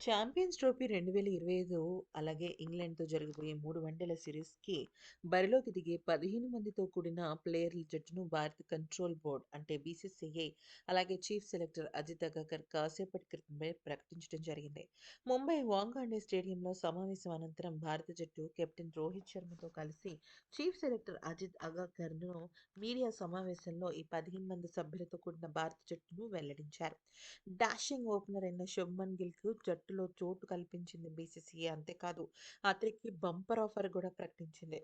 Champions trophy 2025 అలాగే ఇంగ్లాండ్‌తో జరగబోయే మూడు వన్డేల సిరీస్‌కి బరిలోకి దిగే 15 మందితో కూడిన ప్లేయర్ల జట్టును భారత కంట్రోల్ బోర్డ్ అంటే బీసీసీఐ అలాగే చీఫ్ సెలెక్టర్ అజిత్ అగాకర్ కాసేపటి క్రితమే ప్రకటించడం జరిగింది. ముంబై వాంగాండే స్టేడియంలో సమావేశం అనంతరం భారత జట్టు కెప్టెన్ రోహిత్ శర్మతో కలిసి చీఫ్ సెలెక్టర్ అజిత్ అగాకర్‌ను మీడియా సమావేశంలో ఈ 15 మంది సభ్యులతో కూడిన భారత జట్టును వెల్లడించారు. డాషింగ్ ఓపెనర్ అయిన శుభ్మన్ గిల్‌కు జట్టులో చోటు కల్పించింది బీసీసీఐ. అంతేకాదు అతడికి బంపర్ ఆఫర్ కూడా ప్రకటించింది.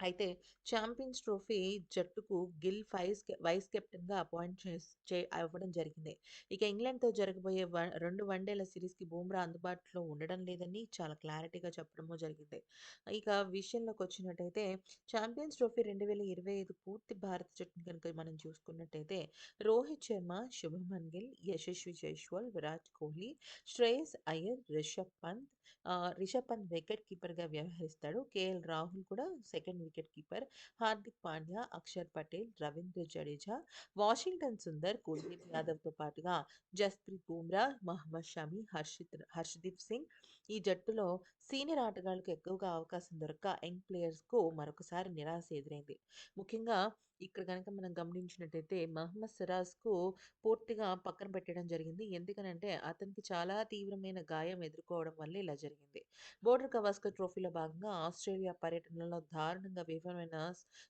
అయితే ఛాంపియన్స్ ట్రోఫీ జట్టుకు గిల్ వైస్ వైస్ కెప్టెన్‌గా అపాయింట్ చే అవ్వడం జరిగింది. ఇక ఇంగ్లాండ్‌తో జరగబోయే రెండు వన్డేల సిరీస్‌కి బూమ్రా అందుబాటులో ఉండడం లేదని చాలా క్లారిటీగా చెప్పడము జరిగింది. ఇక విషయంలోకి వచ్చినట్టయితే ఛాంపియన్స్ ట్రోఫీ 2025 పూర్తి భారత జట్టును కనుక మనం చూసుకున్నట్టయితే రోహిత్ శర్మ, శుభమన్ గిల్, యశస్వి జైస్వాల్, విరాట్ కోహ్లీ, శ్రేయస్ అయ్యర్, రిషబ్ పంత్ రిషబ్ పంత్ వికెట్ కీపర్‌గా వ్యవహరిస్తాడు. కేఎల్ రాహుల్ కూడా second wicket keeper. Hardik Pandya, Axar Patel, Ravindra Jadeja, Washington Sundar, Kuldeep యాదవ్‌తో పాటుగా జస్ప్రీత్ బుమ్రా, మహ్మద్ షమి, హర్షిత్ హర్షదీప్ సింగ్ ఈ జట్టులో సీనియర్ ఆటగాళ్ళకు ఎక్కువగా అవకాశం దొరక్క యంగ్ ప్లేయర్స్‌కు మరొకసారి నిరాశ ఎదురైంది. ముఖ్యంగా ఇక్కడ గనక మనం గమనించినట్టయితే మహ్మద్ సిరాజ్‌కు పూర్తిగా పక్కన పెట్టడం జరిగింది. ఎందుకనంటే అతనికి చాలా తీవ్రమైన గాయం ఎదుర్కోవడం వల్ల ఇలా జరిగింది. బోర్డర్ గవాస్కర్ ట్రోఫీలో భాగంగా ఆస్ట్రేలియా పర్యటనలో దారుణంగా విఫలమైన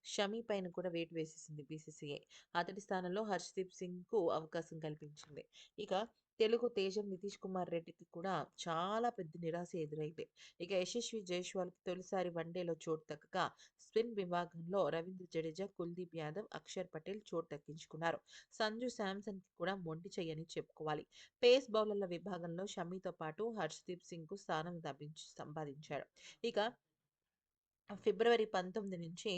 షమి పైన కూడా వేటు వేసేసింది బీసీసీఐ. అతడి స్థానంలో హర్షదీప్ సింగ్‌కు అవకాశం కల్పించింది. ఇక తెలుగు తేజం నితీష్ కుమార్ రెడ్డికి కూడా చాలా పెద్ద నిరాశ ఎదురైంది. ఇక యశస్వి జైస్వాల్‌కి తొలిసారి వన్డేలో చోటు దక్కక స్పిన్ విభాగంలో రవీంద్ర జడేజా, కుల్దీప్ యాదవ్, అక్షర్ పటేల్ చోటు దక్కించుకున్నారు. సంజు శాంసన్‌కి కూడా మొండి చెయ్యని చెప్పుకోవాలి. పేస్ బౌలర్ల విభాగంలో షమీతో పాటు హర్షదీప్ సింగ్కు స్థానం సంపాదించాడు. ఇక ఫిబ్రవరి పంతొమ్మిది నుంచి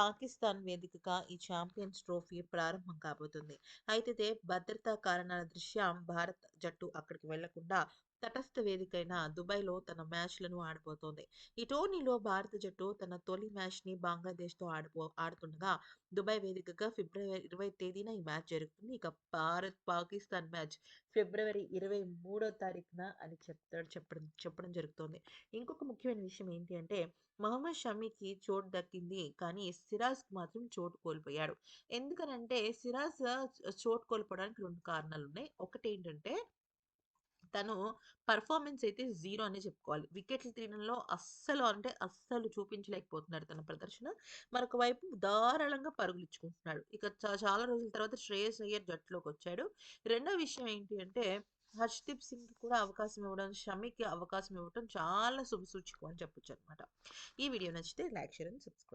పాకిస్తాన్ వేదికగా ఈ ఛాంపియన్స్ ట్రోఫీ ప్రారంభం కాబోతుంది. అయితే భద్రతా కారణాల దృష్ట్యా భారత జట్టు అక్కడికి వెళ్ళకుండా తటస్థ వేదికైన దుబాయ్‌లో తన మ్యాచ్‌లను ఆడబోతోంది. ఈ టోర్నీలో భారత జట్టు తన తొలి మ్యాచ్‌ని బంగ్లాదేశ్‌తో ఆడబో ఆడుతుండగా దుబాయ్ వేదికగా ఫిబ్రవరి 20 తేదీన ఈ మ్యాచ్ జరుగుతుంది. ఇక భారత్, పాకిస్తాన్ మ్యాచ్ ఫిబ్రవరి 23 తారీఖున అని చెప్తాడు చెప్పడం చెప్పడం జరుగుతోంది. ఇంకొక ముఖ్యమైన విషయం ఏంటి అంటే మహ్మద్ షమీకి చోటు దక్కింది. కానీ సిరాజ్‌కి మాత్రం చోటు కోల్పోయాడు. ఎందుకనంటే సిరాజ్ చోటు కోల్పోవడానికి 2 కారణాలున్నాయి. ఒకటేంటంటే తను పర్ఫార్మెన్స్ అయితే జీరో అనే చెప్పుకోవాలి. వికెట్లు తీయడంలో అస్సలు అంటే అస్సలు చూపించలేకపోతున్నాడు తన ప్రదర్శన. మరొక వైపు పరుగులు ఇచ్చుకుంటున్నాడు ఇక చ చాలా రోజుల తర్వాత శ్రేయస్ అయ్యర్ జట్టులోకొచ్చాడు. రెండో విషయం ఏంటి అంటే హర్షదీప్ సింగ్ కూడా అవకాశం ఇవ్వడం, షమికి అవకాశం ఇవ్వడం చాలా శుభసూచకం అని చెప్పొచ్చు అనమాట ఈ వీడియో నచ్చితే లైక్, షేర్ అండ్ సబ్స్క్రైబ్.